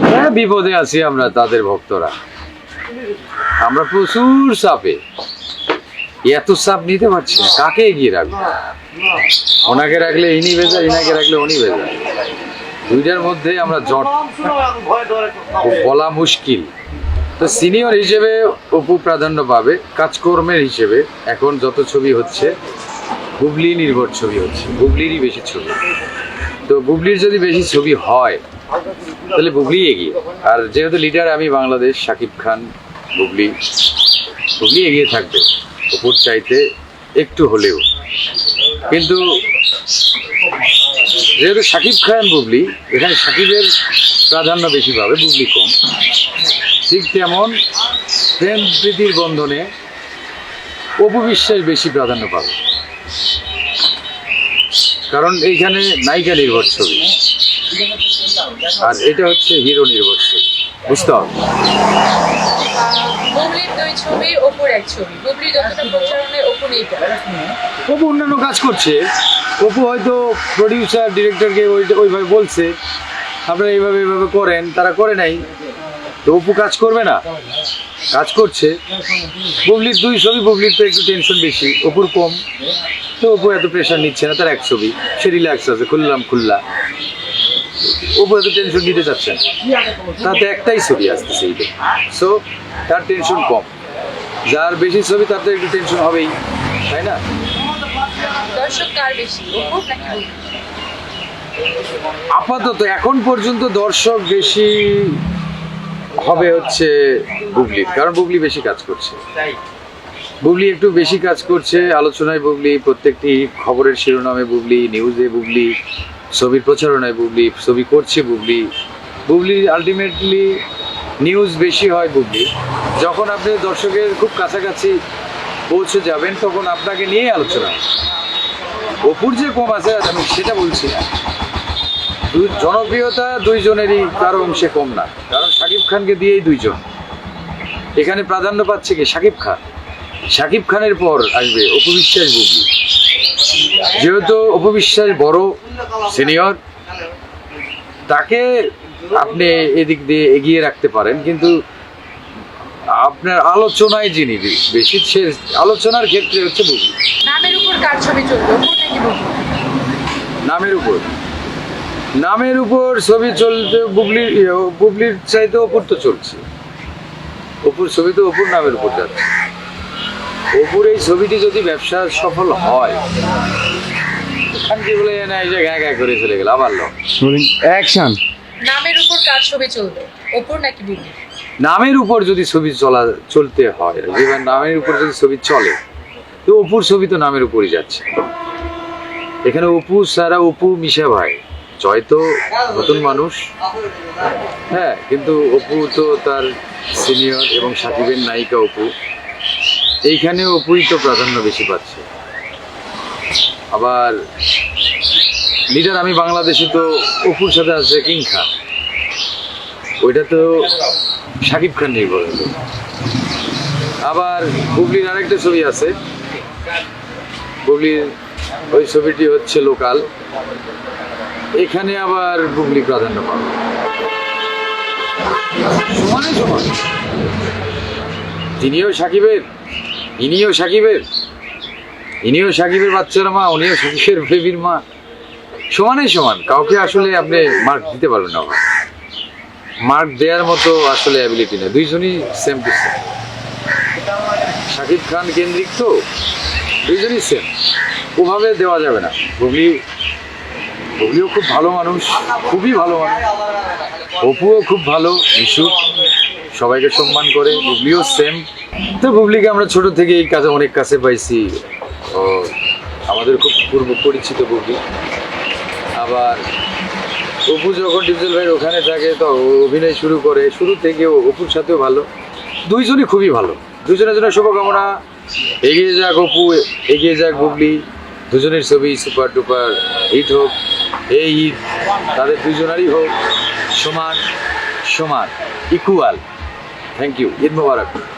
হ্যাঁ বিপদে আছি আমরা তাদের ভক্তরা। আমরা প্রচুর চাপে। এত চাপ নিতে পারছি না। কাকে এগিয়ে রাখব? ওনাকে রাখলে ইনি ভেজা ইনাকে রাখলে উনি ভেজা দুইটার মধ্যে আমরা জট। বলা মুশকিল। তো সিনিয়র হিসেবে অপু প্রাধান্য পাবে, কাজকর্মের হিসেবে। এখন যত ছবি হচ্ছে হুগলি নির্ভর ছবি হচ্ছে। হুগলিরই বেশি ছবি। তো বুবলির যদি বেশি ছবি হয়, তাহলে বুবলি এগিয়ে। আর যেহেতু লিডার আমি বাংলাদেশ, শাকিব খান, বুবলি বুবলি এগিয়ে থাকবে। অপুর চাইতে একটু হলেও। কিন্তু যেহেতু শাকিব খান, বুবলি, এখানে শাকিবের প্রাধান্য বেশি পাবে, বুবলি কম। ঠিক তেমন প্রেম প্রীতির বন্ধনে অপু বিশ্বাস বেশি প্রাধান্য পাবে। কারণ এইখানে নায়িকা নির্ভর ছবি। আর এটা হচ্ছে হিরো নির্ভর ছবি বুঝতে হবে ছবি এক বুবলি যতটা অপু অন্যান্য কাজ করছে। অপু হয়তো প্রডিউসার ডিরেক্টরকে ওই ওইভাবে বলছে। আপনারা এইভাবে এইভাবে করেন তারা করে নাই। তো অপু কাজ করবে না। কাজ করছে। বুবলির দুই ছবি বুবলির তো একটু টেনশন বেশি অপুর কম। তো অপু এত প্রেশার নিচ্ছে না তার এক ছবি। সে রিল্যাক্স আছে খুললাম খুললা। অপু এত টেনশন নিতে চাচ্ছে না। তাতে একটাই ছবি আসতেছে ঈদে সো তার টেনশন কম। যার বেশি ছবি তার তো একটু টেনশন হবেই তাই না? দর্শক কার বেশি অপু নাকি আপাতত এখন পর্যন্ত দর্শক বেশি হবে হচ্ছে বুবলির কারণ বুবলি বেশি কাজ করছে। বুবলি একটু বেশি কাজ করছে, আলোচনায় বুবলি, প্রত্যেকটি খবরের শিরোনামে বুবলি নিউজে বুবলি, ছবির প্রচারণায় বুবলি, ছবি করছে বুবলি। বুবলি আলটিমেটলি নিউজ বেশি হয় বুবলি। যখন আপনি দর্শকের খুব কাছাকাছি পৌঁছে যাবেন, তখন আপনাকে নিয়েই আলোচনা। অপুর যে কম আছে আমি সেটা বলছি না। জনপ্রিয়তা দুইজনেরই, কারও অংশে কম না। কারণ শাকিব খানকে দিয়েই দুইজন। এখানে প্রাধান্য পাচ্ছে কি? শাকিব খান। শাকিব খানের পর আসবে অপবিশ্বাস বুবলি। যেহেতু অপবিশ্বাস বড় সিনিয়র তাকে আপনি এদিক দিয়ে এগিয়ে রাখতে পারেন কিন্তু আপনার আলোচনায় যিনি বেশি সে আলোচনার ক্ষেত্রে হচ্ছে বুবলি। নামের উপর কার ছবি চলবে বুবলি? নামের উপর। নামের উপর ছবি চলতে বুবলির ইয়ে, বুবলির চাইতে অপুর তো চলছে। অপুর ছবি তো অপুর নামের উপর যাচ্ছে। অপুর এই ছবিটি যদি ব্যবসা সফল হয় কি বলে না এই যে ঘ্যাঁ ঘ্যাঁ করে চলে গেল আবার লোক। অ্যাকশন নামের উপর কার ছবি চলবে? অপুর নাকি বুবলি নামের উপর যদি ছবি চলা চলতে হয় যেমন নামের উপর যদি ছবি চলে তো অপুর ছবি তো নামের উপরই যাচ্ছে। এখানে অপু সারা অপু মিশা ভাই। জয় তো নতুন মানুষ। হ্যাঁ কিন্তু অপু তো তার সিনিয়র এবং সাকিবের নায়িকা অপু। এইখানে অপুই তো প্রাধান্য বেশি পাচ্ছে। আবার লিডার, আমি বাংলাদেশে তো, অপুর সাথে আছে কিং খান ওইটা তো শাকিব খান নির্ভর হলো। আবার বুবলির আরেকটা ছবি আছে। বুবলির ওই ছবিটি হচ্ছে লোকাল। এখানে আবার বুবলি প্রাধান্য পাবে। সমান। তিনিও সাকিবের। ইনিও সাকিবের। ইনিও সাকিবের বাচ্চার মা, উনিও সাকিবের বেবির মা। সমানে সমান। কাউকে আসলে আপনি মার্ক দিতে পারবেন না মার্ক দেওয়ার মতো আসলে অ্যাবিলিটি না দুইজনই same to same Shakib Khan কেন্দ্রিক তো, দুইজনই সেম ওভাবে দেওয়া যাবে না। বুবলি বুবলিও খুব ভালো মানুষ। খুবই ভালো মানুষ। অপুও খুব ভালো মিশু সবাইকে সম্মান করে বুবলিও সেম তো বুবলিকে আমরা ছোট থেকে এই কাজে অনেক কাছে পাইছি। আমাদের খুব পূর্ব পরিচিত বুবলি আবার অপু যখন ডিপজল ভাইয়ের ওখানে থাকে, তো অভিনয় শুরু করে। শুরু থেকে অপুর সাথেও ভালো। দুইজনই খুবই ভালো। দুজনের জন্য শুভকামনা। এগিয়ে যাক অপু, এগিয়ে যাক বুবলি দুজনের ছবি সুপার টুপার হিট হোক। এই ঈদ তাদের দুজনেরই হোক। সমান সমান equal thank you Eid Mubarak